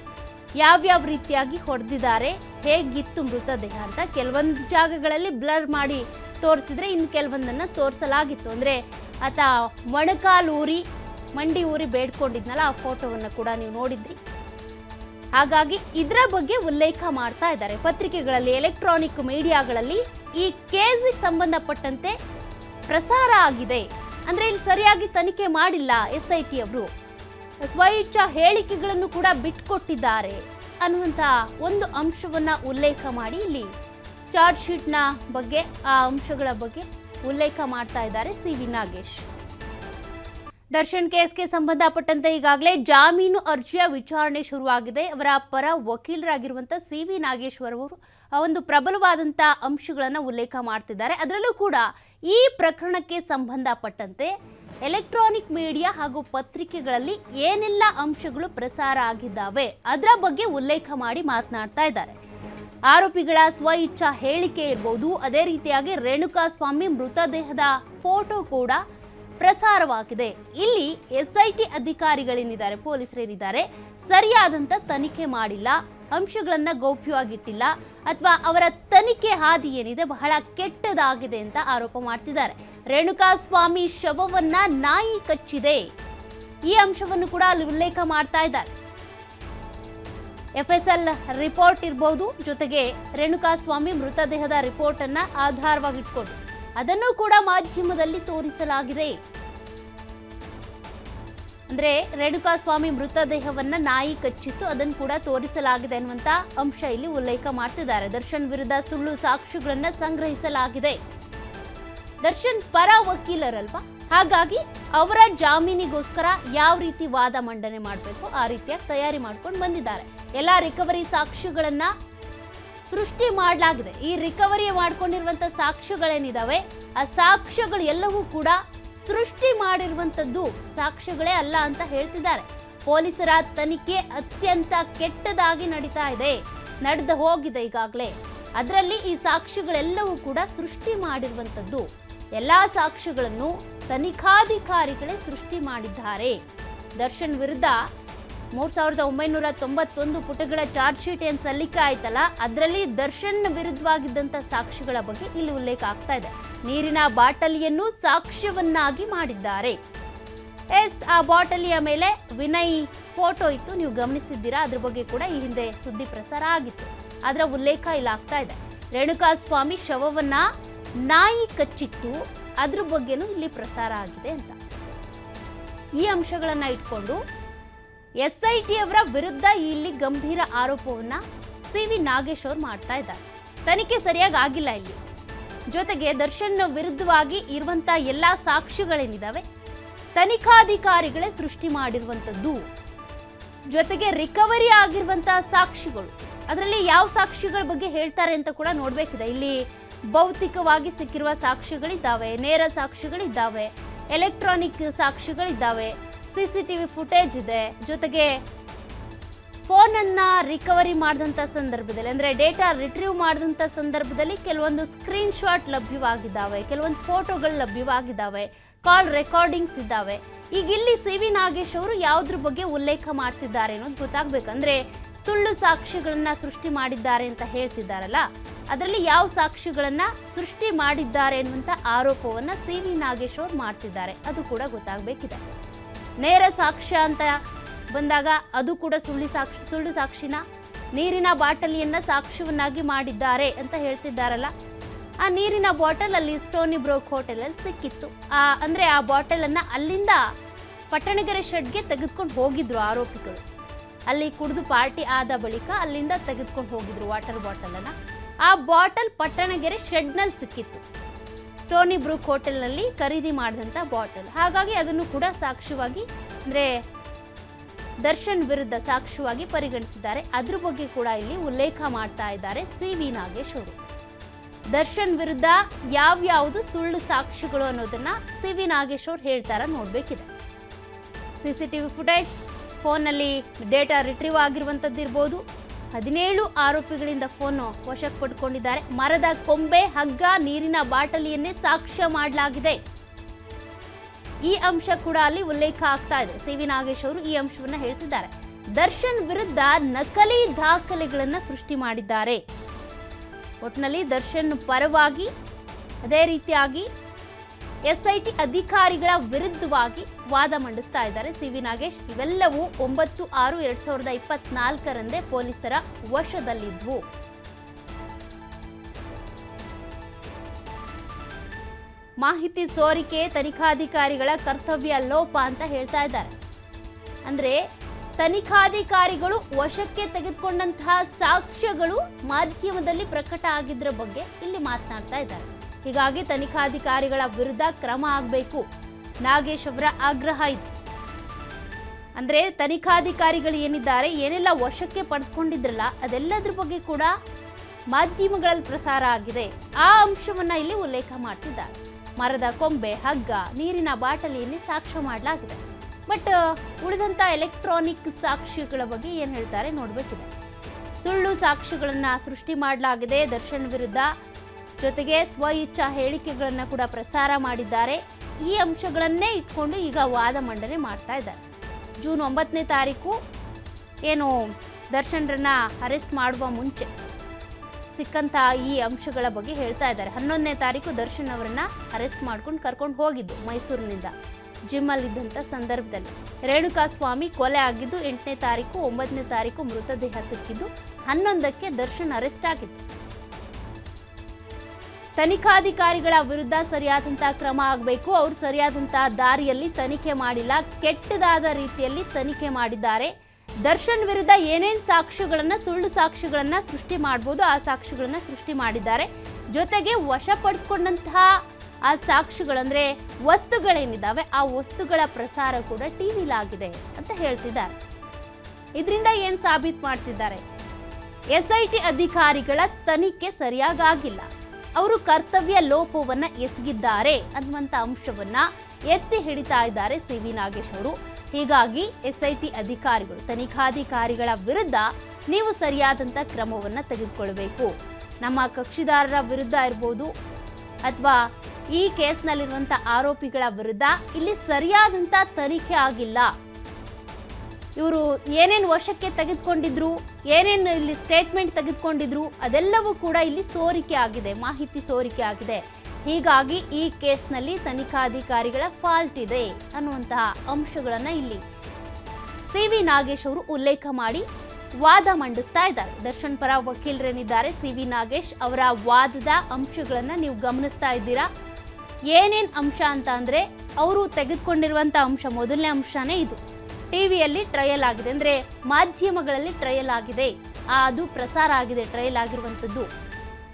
ಯಾವ್ಯಾವ ರೀತಿಯಾಗಿ ಹೊಡೆದಿದ್ದಾರೆ, ಹೇಗಿತ್ತು ಮೃತದೇಹ ಅಂತ ಕೆಲವೊಂದು ಜಾಗಗಳಲ್ಲಿ ಬ್ಲರ್ ಮಾಡಿ ತೋರಿಸಿದ್ರೆ ಇನ್ನು ಕೆಲವೊಂದನ್ನ ತೋರಿಸಲಾಗಿತ್ತು. ಅಂದ್ರೆ ಆತ ಮೊಣಕಾಲು ಊರಿ ಮಂಡಿ ಊರಿ ಬೇಡ್ಕೊಂಡಿದ್ನಲ್ಲ, ಆ ಫೋಟೋವನ್ನು ಕೂಡ ನೀವು ನೋಡಿದ್ರಿ. ಹಾಗಾಗಿ ಇದರ ಬಗ್ಗೆ ಉಲ್ಲೇಖ ಮಾಡ್ತಾ ಇದ್ದಾರೆ. ಪತ್ರಿಕೆಗಳಲ್ಲಿ ಎಲೆಕ್ಟ್ರಾನಿಕ್ ಮೀಡಿಯಾಗಳಲ್ಲಿ ಈ ಕೇಸಿಗೆ ಸಂಬಂಧಪಟ್ಟಂತೆ ಪ್ರಸಾರ ಆಗಿದೆ. ಅಂದ್ರೆ ಇಲ್ಲಿ ಸರಿಯಾಗಿ ತನಿಖೆ ಮಾಡಿಲ್ಲ ಎಸ್ ಐ ಟಿ ಅವರು ಸ್ವಇಚ್ಛಾ ಹೇಳಿಕೆಗಳನ್ನು ಕೂಡ ಬಿಟ್ಕೊಟ್ಟಿದ್ದಾರೆ ಅನ್ನುವಂತ ಒಂದು ಅಂಶವನ್ನ ಉಲ್ಲೇಖ ಮಾಡಿ ಇಲ್ಲಿ ಚಾರ್ಜ್ ಶೀಟ್ನ ಬಗ್ಗೆ, ಆ ಅಂಶಗಳ ಬಗ್ಗೆ ಉಲ್ಲೇಖ ಮಾಡ್ತಾ ಇದ್ದಾರೆ ಸಿ ವಿ ನಾಗೇಶ್. ದರ್ಶನ್ ಕೇಸ್ಗೆ ಸಂಬಂಧಪಟ್ಟಂತೆ ಈಗಾಗಲೇ ಜಾಮೀನು ಅರ್ಜಿಯ ವಿಚಾರಣೆ ಶುರುವಾಗಿದೆ. ಅವರ ಪರ ವಕೀಲರಾಗಿರುವಂಥ ಸಿ ವಿ ನಾಗೇಶ್ವರ್ ಅವರು ಒಂದು ಪ್ರಬಲವಾದಂಥ ಅಂಶಗಳನ್ನು ಉಲ್ಲೇಖ ಮಾಡ್ತಿದ್ದಾರೆ. ಅದರಲ್ಲೂ ಕೂಡ ಈ ಪ್ರಕರಣಕ್ಕೆ ಸಂಬಂಧಪಟ್ಟಂತೆ ಎಲೆಕ್ಟ್ರಾನಿಕ್ ಮೀಡಿಯಾ ಹಾಗೂ ಪತ್ರಿಕೆಗಳಲ್ಲಿ ಏನೆಲ್ಲ ಅಂಶಗಳು ಪ್ರಸಾರ ಆಗಿದ್ದಾವೆ ಅದರ ಬಗ್ಗೆ ಉಲ್ಲೇಖ ಮಾಡಿ ಮಾತನಾಡ್ತಾ ಇದ್ದಾರೆ. ಆರೋಪಿಗಳ ಸ್ವ ಇಚ್ಛಾ ಹೇಳಿಕೆ ಇರ್ಬೋದು. ಅದೇ ರೀತಿಯಾಗಿ ರೇಣುಕಾ ಸ್ವಾಮಿ ಮೃತದೇಹದ ಫೋಟೋ ಕೂಡ ಪ್ರಸಾರವಾಗಿದೆ. ಇಲ್ಲಿ ಎಸ್ಐಟಿ ಅಧಿಕಾರಿಗಳೇನಿದ್ದಾರೆ ಪೊಲೀಸರೇನಿದ್ದಾರೆ, ಸರಿಯಾದಂತ ತನಿಖೆ ಮಾಡಿಲ್ಲ, ಅಂಶಗಳನ್ನು ಗೌಪ್ಯವಾಗಿಟ್ಟಿಲ್ಲ, ಅಥವಾ ಅವರ ತನಿಖೆ ಹಾದಿ ಏನಿದೆ, ಬಹಳ ಕೆಟ್ಟದಾಗಿದೆ ಅಂತ ಆರೋಪ ಮಾಡ್ತಿದ್ದಾರೆ. ರೇಣುಕಾ ಸ್ವಾಮಿ ಶವವನ್ನ ನಾಯಿ ಕಚ್ಚಿದೆ. ಈ ಅಂಶವನ್ನು ಕೂಡ ಅಲ್ಲಿ ಉಲ್ಲೇಖ ಮಾಡ್ತಾ ಇದ್ದಾರೆ. ಎಫ್ಎಸ್ಎಲ್ ರಿಪೋರ್ಟ್ ಇರಬಹುದು ಜೊತೆಗೆ ರೇಣುಕಾಸ್ವಾಮಿ ಮೃತದೇಹದ ರಿಪೋರ್ಟ್ ಅನ್ನ ಆಧಾರವಾಗಿಟ್ಕೊಂಡು. ಅದನ್ನು ಕೂಡ ಮಾಧ್ಯಮದಲ್ಲಿ ತೋರಿಸಲಾಗಿದೆ. ಅಂದ್ರೆ ರೇಣುಕಾಸ್ವಾಮಿ ಮೃತದೇಹವನ್ನ ನಾಯಿ ಕಚ್ಚಿತ್ತು, ಅದನ್ನು ಕೂಡ ತೋರಿಸಲಾಗಿದೆ ಅನ್ನುವಂತ ಅಂಶ ಇಲ್ಲಿ ಉಲ್ಲೇಖ ಮಾಡ್ತಿದ್ದಾರೆ. ದರ್ಶನ್ ವಿರುದ್ಧ ಸುಳ್ಳು ಸಾಕ್ಷ್ಯಗಳನ್ನ ಸಂಗ್ರಹಿಸಲಾಗಿದೆ. ದರ್ಶನ್ ಪರ ವಕೀಲರಲ್ವಾ? ಹಾಗಾಗಿ ಅವರ ಜಾಮೀನಿಗೋಸ್ಕರ ಯಾವ ರೀತಿ ವಾದ ಮಂಡನೆ ಮಾಡಬೇಕು ಆ ರೀತಿಯಾಗಿ ತಯಾರಿ ಮಾಡ್ಕೊಂಡು ಬಂದಿದ್ದಾರೆ. ಎಲ್ಲ ರಿಕವರಿ ಸಾಕ್ಷ್ಯಗಳನ್ನ ಸೃಷ್ಟಿ ಮಾಡಲಾಗಿದೆ. ಈ ರಿಕವರಿ ಮಾಡ್ಕೊಂಡಿರುವಂತ ಸಾಕ್ಷ್ಯಗಳೇನಿದಾವೆ? ಆ ಸಾಕ್ಷ್ಯಗಳು ಎಲ್ಲವೂ ಕೂಡ ಸೃಷ್ಟಿ ಮಾಡಿರುವಂಥದ್ದು ಸಾಕ್ಷ್ಯಗಳೇ ಅಲ್ಲ ಅಂತ ಹೇಳ್ತಿದ್ದಾರೆ. ಪೊಲೀಸರ ತನಿಖೆ ಅತ್ಯಂತ ಕೆಟ್ಟದಾಗಿ ನಡೀತಾ ಇದೆ. ನಡೆದು ಹೋಗಿದೆ ಈಗಾಗಲೇ. ಅದರಲ್ಲಿ ಈ ಸಾಕ್ಷ್ಯಗಳೆಲ್ಲವೂ ಕೂಡ ಸೃಷ್ಟಿ ಮಾಡಿರುವಂಥದ್ದು ಎಲ್ಲ ಸಾಕ್ಷ್ಯಗಳನ್ನು ತನಿಖಾಧಿಕಾರಿಗಳೇ ಸೃಷ್ಟಿ ಮಾಡಿದ್ದಾರೆ. ದರ್ಶನ್ ವಿರುದ್ಧ ಮೂರ್ ಸಾವಿರದ ಒಂಬೈನೂರ ತೊಂಬತ್ತೊಂದು ಪುಟಗಳ ಚಾರ್ಜ್ ಶೀಟ್ ಏನ್ ಸಲ್ಲಿಕೆ ಆಯ್ತಲ್ಲ, ಅದರಲ್ಲಿ ದರ್ಶನ್ ವಿರುದ್ಧವಾಗಿದ್ದಂತ ಸಾಕ್ಷಿಗಳ ಬಗ್ಗೆ ಇಲ್ಲಿ ಉಲ್ಲೇಖ ಆಗ್ತಾ ಇದೆ. ನೀರಿನ ಬಾಟಲಿಯನ್ನು ಸಾಕ್ಷ್ಯವನ್ನಾಗಿ ಮಾಡಿದ್ದಾರೆ. ಎಸ್, ಆ ಬಾಟಲಿಯ ಮೇಲೆ ವಿನಯ್ ಫೋಟೋ ಇತ್ತು. ನೀವು ಗಮನಿಸಿದ್ದೀರಾ? ಅದ್ರ ಬಗ್ಗೆ ಕೂಡ ಈ ಹಿಂದೆ ಸುದ್ದಿ ಪ್ರಸಾರ ಆಗಿತ್ತು. ಅದರ ಉಲ್ಲೇಖ ಇಲ್ಲಿ ಆಗ್ತಾ ಇದೆ. ರೇಣುಕಾ ಸ್ವಾಮಿ ಶವವನ್ನ ನಾಯಿ ಕಚ್ಚಿತ್ತು. ಅದ್ರ ಬಗ್ಗೆನೂ ಇಲ್ಲಿ ಪ್ರಸಾರ ಆಗಿದೆ ಅಂತ. ಈ ಅಂಶಗಳನ್ನು ಇಟ್ಕೊಂಡು ಎಸ್ ಐ ಟಿ ಅವರ ವಿರುದ್ಧ ಇಲ್ಲಿ ಗಂಭೀರ ಆರೋಪವನ್ನ ಸಿ ವಿ ನಾಗೇಶ್ ಅವರು ಮಾಡ್ತಾ ಇದ್ದಾರೆ. ತನಿಖೆ ಸರಿಯಾಗಿ ಆಗಿಲ್ಲ ಇಲ್ಲಿ. ಜೊತೆಗೆ ದರ್ಶನ್ ವಿರುದ್ಧವಾಗಿ ಇರುವಂತ ಎಲ್ಲಾ ಸಾಕ್ಷ್ಯಗಳೇನಿದಾವೆ ತನಿಖಾಧಿಕಾರಿಗಳೇ ಸೃಷ್ಟಿ ಮಾಡಿರುವಂತದ್ದು ಜೊತೆಗೆ ರಿಕವರಿ ಆಗಿರುವಂತಹ ಸಾಕ್ಷಿಗಳು. ಅದರಲ್ಲಿ ಯಾವ ಸಾಕ್ಷಿಗಳ ಬಗ್ಗೆ ಹೇಳ್ತಾರೆ ಅಂತ ಕೂಡ ನೋಡ್ಬೇಕಿದೆ. ಇಲ್ಲಿ ಭೌತಿಕವಾಗಿ ಸಿಕ್ಕಿರುವ ಸಾಕ್ಷಿಗಳಿದ್ದಾವೆ, ನೇರ ಸಾಕ್ಷಿಗಳಿದ್ದಾವೆ electronic ಸಾಕ್ಷಿಗಳಿದ್ದಾವೆ C C T V footage ಇದೆ. ಜೊತೆಗೆ ಫೋನನ್ನು ರಿಕವರಿ ಮಾಡಿದಂಥ ಸಂದರ್ಭದಲ್ಲಿ, ಅಂದರೆ ಡೇಟಾ ರಿಟ್ರೀವ್ ಮಾಡಿದಂಥ ಸಂದರ್ಭದಲ್ಲಿ ಕೆಲವೊಂದು ಸ್ಕ್ರೀನ್ ಶಾಟ್ ಲಭ್ಯವಾಗಿದ್ದಾವೆ, ಕೆಲವೊಂದು ಫೋಟೋಗಳು ಲಭ್ಯವಾಗಿದ್ದಾವೆ, ಕಾಲ್ ರೆಕಾರ್ಡಿಂಗ್ಸ್ ಇದ್ದಾವೆ. ಈಗ ಇಲ್ಲಿ ಸಿ ವಿ ನಾಗೇಶ್ ಅವರು ಯಾವುದ್ರ ಬಗ್ಗೆ ಉಲ್ಲೇಖ ಮಾಡ್ತಿದ್ದಾರೆ ಅನ್ನೋದು ಗೊತ್ತಾಗಬೇಕಂದ್ರೆ ಸುಳ್ಳು ಸಾಕ್ಷಿಗಳನ್ನು ಸೃಷ್ಟಿ ಮಾಡಿದ್ದಾರೆ ಅಂತ ಹೇಳ್ತಿದ್ದಾರಲ್ಲ, ಅದರಲ್ಲಿ ಯಾವ ಸಾಕ್ಷಿಗಳನ್ನು ಸೃಷ್ಟಿ ಮಾಡಿದ್ದಾರೆ ಅನ್ನುವಂಥ ಆರೋಪವನ್ನ ಸಿ ವಿ ನಾಗೇಶ್ ಅವರು ಮಾಡ್ತಿದ್ದಾರೆ. ಅದು ಕೂಡ ಗೊತ್ತಾಗಬೇಕಿದೆ. ನೇರ ಸಾಕ್ಷ್ಯ ಅಂತ ಬಂದಾಗ ಅದು ಕೂಡ ಸುಳ್ಳು ಸಾಕ್ಷಿ, ಸುಳ್ಳು ಸಾಕ್ಷಿನ ನೀರಿನ ಬಾಟಲಿಯನ್ನ ಸಾಕ್ಷ್ಯವನ್ನಾಗಿ ಮಾಡಿದ್ದಾರೆ ಅಂತ ಹೇಳ್ತಿದ್ದಾರಲ್ಲ. ಆ ನೀರಿನ ಬಾಟಲ್ ಅಲ್ಲಿ ಸ್ಟೋನಿ ಬ್ರೋಕ್ ಹೋಟೆಲಲ್ಲಿ ಸಿಕ್ಕಿತ್ತು. ಆ, ಅಂದ್ರೆ ಆ ಬಾಟಲನ್ನು ಅಲ್ಲಿಂದ ಪಟ್ಟಣಗೆರೆ ಶೆಡ್ಗೆ ತೆಗೆದುಕೊಂಡು ಹೋಗಿದ್ರು ಆರೋಪಿಗಳು. ಅಲ್ಲಿ ಕುಡಿದು ಪಾರ್ಟಿ ಆದ ಬಳಿಕ ಅಲ್ಲಿಂದ ತೆಗೆದುಕೊಂಡು ಹೋಗಿದ್ರು ವಾಟರ್ ಬಾಟಲ್ ಅನ್ನ ಆ ಬಾಟಲ್ ಪಟ್ಟಣಗೆರೆ ಶೆಡ್ನಲ್ಲಿ ಸಿಕ್ಕಿತ್ತು. ಸ್ಟೋನಿ ಬ್ರೂಕ್ ಹೋಟೆಲ್ನಲ್ಲಿ ಖರೀದಿ ಮಾಡಿದಂಥ ಬಾಟಲ್. ಹಾಗಾಗಿ ಅದನ್ನು ಕೂಡ ಸಾಕ್ಷ್ಯವಾಗಿ ಅಂದರೆ ದರ್ಶನ್ ವಿರುದ್ಧ ಸಾಕ್ಷ್ಯವಾಗಿ ಪರಿಗಣಿಸಿದ್ದಾರೆ. ಅದ್ರ ಬಗ್ಗೆ ಕೂಡ ಇಲ್ಲಿ ಉಲ್ಲೇಖ ಮಾಡ್ತಾ ಇದ್ದಾರೆ ಸಿ ವಿ ನಾಗೇಶ್ ಅವರು. ದರ್ಶನ್ ವಿರುದ್ಧ ಯಾವ್ಯಾವುದು ಸುಳ್ಳು ಸಾಕ್ಷಿಗಳು ಅನ್ನೋದನ್ನ ಸಿ ವಿ ನಾಗೇಶ್ ಅವ್ರು ಹೇಳ್ತಾರ ನೋಡ್ಬೇಕಿದೆ. C C T V footage ಫೋನಲ್ಲಿ ಡೇಟಾ ರಿಟ್ರೀವ್ ಆಗಿರುವಂಥದ್ದು ಇರ್ಬೋದು ಹದಿನೇಳು ಆರೋಪಿಗಳಿಂದ ಫೋನ್ ವಶಕ್ಕೆ ಪಡ್ಕೊಂಡಿದ್ದಾರೆ ಮರದ ಕೊಂಬೆ, ಹಗ್ಗ, ನೀರಿನ ಬಾಟಲಿಯನ್ನೇ ಸಾಕ್ಷ್ಯ ಮಾಡಲಾಗಿದೆ. ಈ ಅಂಶ ಕೂಡ ಅಲ್ಲಿ ಉಲ್ಲೇಖ ಆಗ್ತಾ ಇದೆ. ಸಿ ವಿ ನಾಗೇಶ್ ಅವರು ಈ ಅಂಶವನ್ನ ಹೇಳ್ತಿದ್ದಾರೆ. ದರ್ಶನ್ ವಿರುದ್ಧ ನಕಲಿ ದಾಖಲೆಗಳನ್ನ ಸೃಷ್ಟಿ ಮಾಡಿದ್ದಾರೆ. ಒಟ್ಟಿನಲ್ಲಿ ದರ್ಶನ್ ಪರವಾಗಿ, ಅದೇ ರೀತಿಯಾಗಿ ಎಸ್ಐಟಿ ಅಧಿಕಾರಿಗಳ ವಿರುದ್ಧವಾಗಿ ವಾದ ಮಂಡಿಸ್ತಾ ಇದ್ದಾರೆ. ಸಿ ವಿ ನಾಗೇಶ್, ಇವೆಲ್ಲವೂ ಒಂಬತ್ತು ಆರು ಎರಡ್ ಸಾವಿರದ ಇಪ್ಪತ್ನಾಲ್ಕರಂದೇ ಪೊಲೀಸರ ವಶದಲ್ಲಿದ್ವು. ಮಾಹಿತಿ ಸೋರಿಕೆ ತನಿಖಾಧಿಕಾರಿಗಳ ಕರ್ತವ್ಯ ಲೋಪ ಅಂತ ಹೇಳ್ತಾ ಇದ್ದಾರೆ. ಅಂದ್ರೆ ತನಿಖಾಧಿಕಾರಿಗಳು ವಶಕ್ಕೆ ತೆಗೆದುಕೊಂಡಂತಹ ಸಾಕ್ಷ್ಯಗಳು ಮಾಧ್ಯಮದಲ್ಲಿ ಪ್ರಕಟ ಆಗಿದ್ರ ಬಗ್ಗೆ ಇಲ್ಲಿ ಮಾತನಾಡ್ತಾ ಇದ್ದಾರೆ. ಹೀಗಾಗಿ ತನಿಖಾಧಿಕಾರಿಗಳ ವಿರುದ್ಧ ಕ್ರಮ ಆಗಬೇಕು. ನಾಗೇಶ್ ಅವರ ಆಗ್ರಹ ಇತ್ತು ಅಂದ್ರೆ ತನಿಖಾಧಿಕಾರಿಗಳು ಏನಿದ್ದಾರೆ, ಏನೆಲ್ಲ ವಶಕ್ಕೆ ಪಡೆದುಕೊಂಡಿದ್ರಲ್ಲ, ಅದೆಲ್ಲದ್ರ ಬಗ್ಗೆ ಕೂಡ ಮಾಧ್ಯಮಗಳಲ್ಲಿ ಪ್ರಸಾರ ಆಗಿದೆ. ಆ ಅಂಶವನ್ನ ಇಲ್ಲಿ ಉಲ್ಲೇಖ ಮಾಡ್ತಿದ್ದಾರೆ. ಮರದ ಕೊಂಬೆ, ಹಗ್ಗ, ನೀರಿನ ಬಾಟಲಿಯಲ್ಲಿ ಸಾಕ್ಷ್ಯ ಮಾಡಲಾಗಿದೆ. ಬಟ್, ಉಳಿದಂತ ಎಲೆಕ್ಟ್ರಾನಿಕ್ ಸಾಕ್ಷ್ಯಗಳ ಬಗ್ಗೆ ಏನ್ ಹೇಳ್ತಾರೆ ನೋಡ್ಬೇಕಿದೆ. ಸುಳ್ಳು ಸಾಕ್ಷ್ಯಗಳನ್ನ ಸೃಷ್ಟಿ ಮಾಡಲಾಗಿದೆ ದರ್ಶನ್ ವಿರುದ್ಧ. ಜೊತೆಗೆ ಸ್ವ ಇಚ್ಛಾ ಹೇಳಿಕೆಗಳನ್ನ ಕೂಡ ಪ್ರಸಾರ ಮಾಡಿದ್ದಾರೆ. ಈ ಅಂಶಗಳನ್ನೇ ಇಟ್ಕೊಂಡು ಈಗ ವಾದ ಮಂಡನೆ ಮಾಡ್ತಾ ಇದ್ದಾರೆ. ಜೂನ್ ಒಂಬತ್ತನೇ ತಾರೀಕು ಏನು ದರ್ಶನ್ರನ್ನ ಅರೆಸ್ಟ್ ಮಾಡುವ ಮುಂಚೆ ಸಿಕ್ಕಂತಹ ಈ ಅಂಶಗಳ ಬಗ್ಗೆ ಹೇಳ್ತಾ ಇದ್ದಾರೆ. ಹನ್ನೊಂದನೇ ತಾರೀಕು ದರ್ಶನ್ ಅವರನ್ನ ಅರೆಸ್ಟ್ ಮಾಡ್ಕೊಂಡು ಕರ್ಕೊಂಡು ಹೋಗಿದ್ದು ಮೈಸೂರಿನಿಂದ ಜಿಮ್ಮಲ್ಲಿದ್ದಂಥ ಸಂದರ್ಭದಲ್ಲಿ. ರೇಣುಕಾ ಸ್ವಾಮಿ ಕೊಲೆ ಆಗಿದ್ದು ಎಂಟನೇ ತಾರೀಕು, ಒಂಬತ್ತನೇ ತಾರೀಕು ಮೃತದೇಹ ಸಿಕ್ಕಿದ್ದು ಹನ್ನೊಂದಕ್ಕೆ ದರ್ಶನ್ ಅರೆಸ್ಟ್ ಆಗಿತ್ತು ತನಿಖಾಧಿಕಾರಿಗಳ ವಿರುದ್ಧ ಸರಿಯಾದಂತಹ ಕ್ರಮ ಆಗಬೇಕು. ಅವರು ಸರಿಯಾದಂತಹ ದಾರಿಯಲ್ಲಿ ತನಿಖೆ ಮಾಡಿಲ್ಲ. ಕೆಟ್ಟದಾದ ರೀತಿಯಲ್ಲಿ ತನಿಖೆ ಮಾಡಿದ್ದಾರೆ. ದರ್ಶನ್ ವಿರುದ್ಧ ಏನೇನು ಸಾಕ್ಷ್ಯಗಳನ್ನು, ಸುಳ್ಳು ಸಾಕ್ಷ್ಯಗಳನ್ನು ಸೃಷ್ಟಿ ಮಾಡ್ಬೋದು, ಆ ಸಾಕ್ಷ್ಯಗಳನ್ನು ಸೃಷ್ಟಿ ಮಾಡಿದ್ದಾರೆ. ಜೊತೆಗೆ ವಶಪಡಿಸ್ಕೊಂಡಂತಹ ಆ ಸಾಕ್ಷ್ಯಗಳಂದ್ರೆ ವಸ್ತುಗಳೇನಿದ್ದಾವೆ ಆ ವಸ್ತುಗಳ ಪ್ರಸಾರ ಕೂಡ ಟಿವಿಲಾಗಿದೆ ಅಂತ ಹೇಳ್ತಿದ್ದಾರೆ. ಇದರಿಂದ ಏನು ಸಾಬೀತು ಮಾಡ್ತಿದ್ದಾರೆ? ಎಸ್ಐಟಿ ಅಧಿಕಾರಿಗಳ ತನಿಖೆ ಸರಿಯಾಗಿಲ್ಲ ಅವರು ಕರ್ತವ್ಯ ಲೋಪವನ್ನ ಎಸಗಿದ್ದಾರೆ ಅನ್ನುವಂತ ಅಂಶವನ್ನ ಎತ್ತಿ ಹಿಡಿತಾ ಇದ್ದಾರೆ ಸಿ ವಿ ನಾಗೇಶ್ ಅವರು. ಹೀಗಾಗಿ ಎಸ್ಐಟಿ ಅಧಿಕಾರಿಗಳು, ತನಿಖಾಧಿಕಾರಿಗಳ ವಿರುದ್ಧ ನೀವು ಸರಿಯಾದಂಥ ಕ್ರಮವನ್ನ ತೆಗೆದುಕೊಳ್ಬೇಕು. ನಮ್ಮ ಕಕ್ಷಿದಾರರ ವಿರುದ್ಧ ಇರ್ಬೋದು ಅಥವಾ ಈ ಕೇಸ್ನಲ್ಲಿರುವಂಥ ಆರೋಪಿಗಳ ವಿರುದ್ಧ ಇಲ್ಲಿ ಸರಿಯಾದಂಥ ತನಿಖೆ ಆಗಿಲ್ಲ. ಇವರು ಏನೇನು ವಶಕ್ಕೆ ತೆಗೆದುಕೊಂಡಿದ್ರು, ಏನೇನು ಇಲ್ಲಿ ಸ್ಟೇಟ್ಮೆಂಟ್ ತೆಗೆದುಕೊಂಡಿದ್ರು, ಅದೆಲ್ಲವೂ ಕೂಡ ಇಲ್ಲಿ ಸೋರಿಕೆ ಆಗಿದೆ, ಮಾಹಿತಿ ಸೋರಿಕೆ ಆಗಿದೆ. ಹೀಗಾಗಿ ಈ ಕೇಸ್ನಲ್ಲಿ ತನಿಖಾಧಿಕಾರಿಗಳ ಫಾಲ್ಟ್ ಇದೆ ಅನ್ನುವಂತಹ ಅಂಶಗಳನ್ನು ಇಲ್ಲಿ ಸಿ ವಿ ನಾಗೇಶ್ ಅವರು ಉಲ್ಲೇಖ ಮಾಡಿ ವಾದ ಮಂಡಿಸ್ತಾ ಇದ್ದಾರೆ. ದರ್ಶನ್ ಪರ ವಕೀಲರೇನಿದ್ದಾರೆ? ಸಿ ವಿ ನಾಗೇಶ್ ಅವರ ವಾದದ ಅಂಶಗಳನ್ನು ನೀವು ಗಮನಿಸ್ತಾ ಇದ್ದೀರಾ? ಏನೇನ್ ಅಂಶ ಅಂತ ಅಂದರೆ, ಅವರು ತೆಗೆದುಕೊಂಡಿರುವಂಥ ಅಂಶ, ಮೊದಲನೇ ಅಂಶನೇ ಇದು. ಟಿವಿಯಲ್ಲಿ ಟ್ರಯಲ್ ಆಗಿದೆ. ಅಂದ್ರೆ ಮಾಧ್ಯಮಗಳಲ್ಲಿ ಟ್ರಯಲ್ ಆಗಿದೆ. ಅದು ಪ್ರಸಾರ ಆಗಿದೆ ಟ್ರಯಲ್ ಆಗಿರುವಂಥದ್ದು.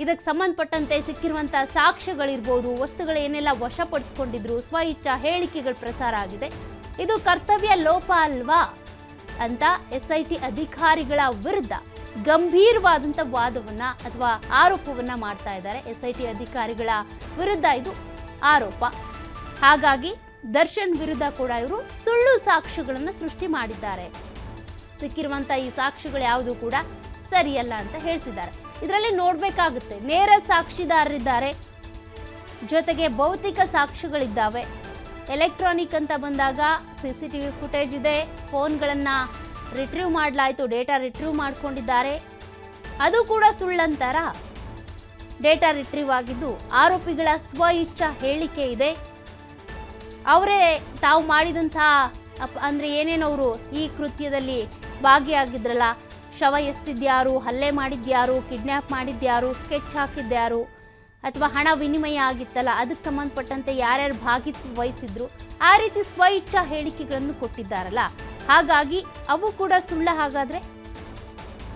ಇದಕ್ಕೆ ಸಂಬಂಧಪಟ್ಟಂತೆ ಸಿಕ್ಕಿರುವಂತಹ ಸಾಕ್ಷ್ಯಗಳಿರ್ಬೋದು, ವಸ್ತುಗಳು ಏನೆಲ್ಲ ವಶಪಡಿಸ್ಕೊಂಡಿದ್ರು ಸ್ವ ಇಚ್ಛಾ ಹೇಳಿಕೆಗಳು ಪ್ರಸಾರ ಆಗಿದೆ. ಇದು ಕರ್ತವ್ಯ ಲೋಪ ಅಲ್ವಾ ಅಂತ ಎಸ್ ಐ ಟಿ ಅಧಿಕಾರಿಗಳ ವಿರುದ್ಧ ಗಂಭೀರವಾದಂಥ ವಾದವನ್ನ ಅಥವಾ ಆರೋಪವನ್ನ ಮಾಡ್ತಾ ಇದ್ದಾರೆ ಎಸ್ ಐ ಟಿ ಅಧಿಕಾರಿಗಳ ವಿರುದ್ಧ ಇದು ಆರೋಪ. ಹಾಗಾಗಿ ದರ್ಶನ್ ವಿರುದ್ಧ ಕೂಡ ಇವರು ಸುಳ್ಳು ಸಾಕ್ಷ್ಯಗಳನ್ನು ಸೃಷ್ಟಿ ಮಾಡಿದ್ದಾರೆ. ಸಿಕ್ಕಿರುವಂತ ಈ ಸಾಕ್ಷಿಗಳು ಯಾವುದು ಕೂಡ ಸರಿಯಲ್ಲ ಅಂತ ಹೇಳ್ತಿದ್ದಾರೆ. ಇದರಲ್ಲಿ ನೋಡ್ಬೇಕಾಗುತ್ತೆ, ನೇರ ಸಾಕ್ಷಿದಾರರಿದ್ದಾರೆ, ಜೊತೆಗೆ ಭೌತಿಕ ಸಾಕ್ಷ್ಯಗಳಿದ್ದಾವೆ. ಎಲೆಕ್ಟ್ರಾನಿಕ್ ಅಂತ ಬಂದಾಗ C C T V footage ಇದೆ, ಫೋನ್ಗಳನ್ನು ರಿಟ್ರೀವ್ ಮಾಡಲಾಯಿತು, ಡೇಟಾ ರಿಟ್ರೀವ್ ಮಾಡ್ಕೊಂಡಿದ್ದಾರೆ. ಅದು ಕೂಡ ಸುಳ್ಳಂತಾರ? ಡೇಟಾ ರಿಟ್ರೀವ್ ಆಗಿದ್ದು ಆರೋಪಿಗಳ ಸ್ವ ಇಚ್ಛಾ ಹೇಳಿಕೆ ಇದೆ. ಅವರೇ ತಾವು ಮಾಡಿದಂತಹ ಅಂದರೆ ಏನೇನವರು ಈ ಕೃತ್ಯದಲ್ಲಿ ಭಾಗಿಯಾಗಿದ್ರಲ್ಲ, ಶವ ಎಸ್ತಿದ್ಯಾರು, ಹಲ್ಲೆ ಮಾಡಿದ್ಯಾರು ಕಿಡ್ನ್ಯಾಪ್ ಮಾಡಿದ್ಯಾರು, ಸ್ಕೆಚ್ ಹಾಕಿದ್ಯಾರು, ಅಥವಾ ಹಣ ವಿನಿಮಯ ಆಗಿತ್ತಲ್ಲ, ಅದಕ್ಕೆ ಸಂಬಂಧಪಟ್ಟಂತೆ ಯಾರ್ಯಾರು ಭಾಗಿ ವಹಿಸಿದ್ರು, ಆ ರೀತಿ ಸ್ವ ಇಚ್ಛಾ ಹೇಳಿಕೆಗಳನ್ನು ಕೊಟ್ಟಿದ್ದಾರಲ್ಲ. ಹಾಗಾಗಿ ಅವು ಕೂಡ ಸುಳ್ಳ ಹಾಗಾದ್ರೆ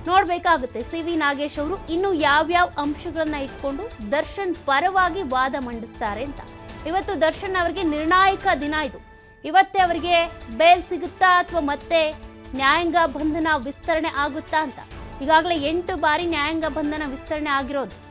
ನೋಡಬೇಕಾಗುತ್ತೆ. ಸಿ ವಿ ನಾಗೇಶ್ ಅವರು ಇನ್ನು ಯಾವ್ಯಾವ ಅಂಶಗಳನ್ನ ಇಟ್ಕೊಂಡು ದರ್ಶನ್ ಪರವಾಗಿ ವಾದ ಮಂಡಿಸ್ತಾರೆ ಅಂತ. ಇವತ್ತು ದರ್ಶನ್ ಅವರಿಗೆ ನಿರ್ಣಾಯಕ ದಿನ ಇದು. ಇವತ್ತೇ ಅವರಿಗೆ ಬೇಲ್ ಸಿಗುತ್ತಾ ಅಥವಾ ಮತ್ತೆ ನ್ಯಾಯಾಂಗ ಬಂಧನ ವಿಸ್ತರಣೆ ಆಗುತ್ತಾ ಅಂತ. ಈಗಾಗಲೇ ಎಂಟು ಬಾರಿ ನ್ಯಾಯಾಂಗ ಬಂಧನ ವಿಸ್ತರಣೆ ಆಗಿರೋದು.